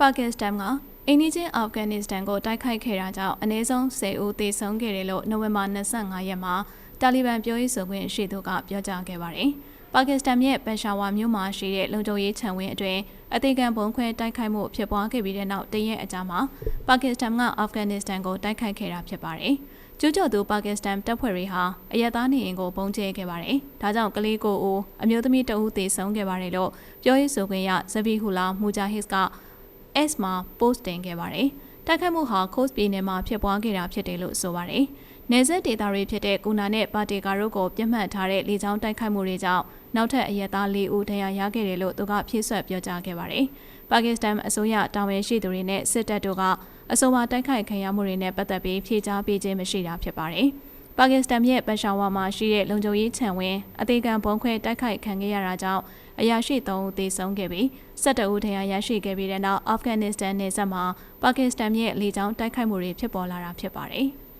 ပါကစ္စတန်ကအိန္ဒိချင်းအာဖဂန်နစ္စတန်ကိုတိုက်ခိုက်ခဲ့တာကြောင့်အနည်းဆုံး10ဦးသေဆုံးခဲ့တယ်လို့နိုဝင်ဘာ25ရက်မှာတာလီဘန်ပြောရေးဆိုခွင့်ရှိသူကပြောကြားခဲ့ပါတယ်။ပါကစ္စတန်ရဲ့ပန်ရှာဝါမြို့မှာရှိတဲ့လုံခြုံရေးခြံဝင်းအတွင်းအသေးခံဘုံခွဲတိုက်ခိုက်မှုဖြစ်ပွားခဲ့ပြီးတဲ့နောက်တရက်အကြာမှာပါကစ္စတန်ကအာဖဂန်နစ္စတန်ကိုတိုက်ခိုက်ခဲ့တာဖြစ်ပါတယ်။ကျူးကျော်သူပါကစ္စတန်တပ်ဖွဲ့တွေဟာအရက်သားနေအိမ်ကိုပုံကျဲခဲ့ပါတယ်။ဒါကြောင့်ကလေးကိုအိုအမျိုးသမီးတအုပ်သေဆုံးခဲ့ပါတယ်လို့ပြောရေးဆိုခွင့်ရဇဘီဟူလာမူဂျာဟစ်က S မှာ post တင်ခဲ့ပါတယ်။တိုက်ခိုက်မှုဟာ Coast ပြည်နယ်မှာဖြစ်ပွားခဲ့တာဖြစ်တယ်လို့ဆိုပါတယ်။နယ်စပ်ဒေသတွေဖြစ်တဲ့ကူနာနဲ့ပါတီကာတို့ကိုပြတ်မှတ်ထားတဲ့လေကြောင်းတိုက်ခိုက်မှုတွေကြောင့်နောက်ထပ်အရက်သား၄ဦးဒဏ်ရာရခဲ့တယ်လို့သူကဖြည့်ဆွတ်ပြောကြားခဲ့ပါတယ်။ပါကစ္စတန်အစိုးရတာဝန်ရှိသူတွေနဲ့စစ်တပ်တို့ကအဆိုပါတိုက်ခိုက်ခံရမှုတွေနဲ့ပတ်သက်ပြီးဖြေကြားပေးခြင်းမရှိတာဖြစ်ပါတယ်။ ပါကစ္စတန်ရဲ့ပန်ရှာဝါမှာရှိတဲ့လုံခြုံရေးခြံဝင်းအသေးခံဘုံခွဲတိုက်ခိုက်ခံခဲ့ရတာကြောင့်အရာရှိ3ဦးသေဆုံးခဲ့ပြီး12ဦးဒဏ်ရာရရှိခဲ့ပြီးတဲ့နောက်အာဖဂန်နစ္စတန်နယ်စပ်မှာပါကစ္စတန်ရဲ့လေကြောင်းတိုက်ခိုက်မှုတွေဖြစ်ပေါ်လာတာဖြစ်ပါတယ်။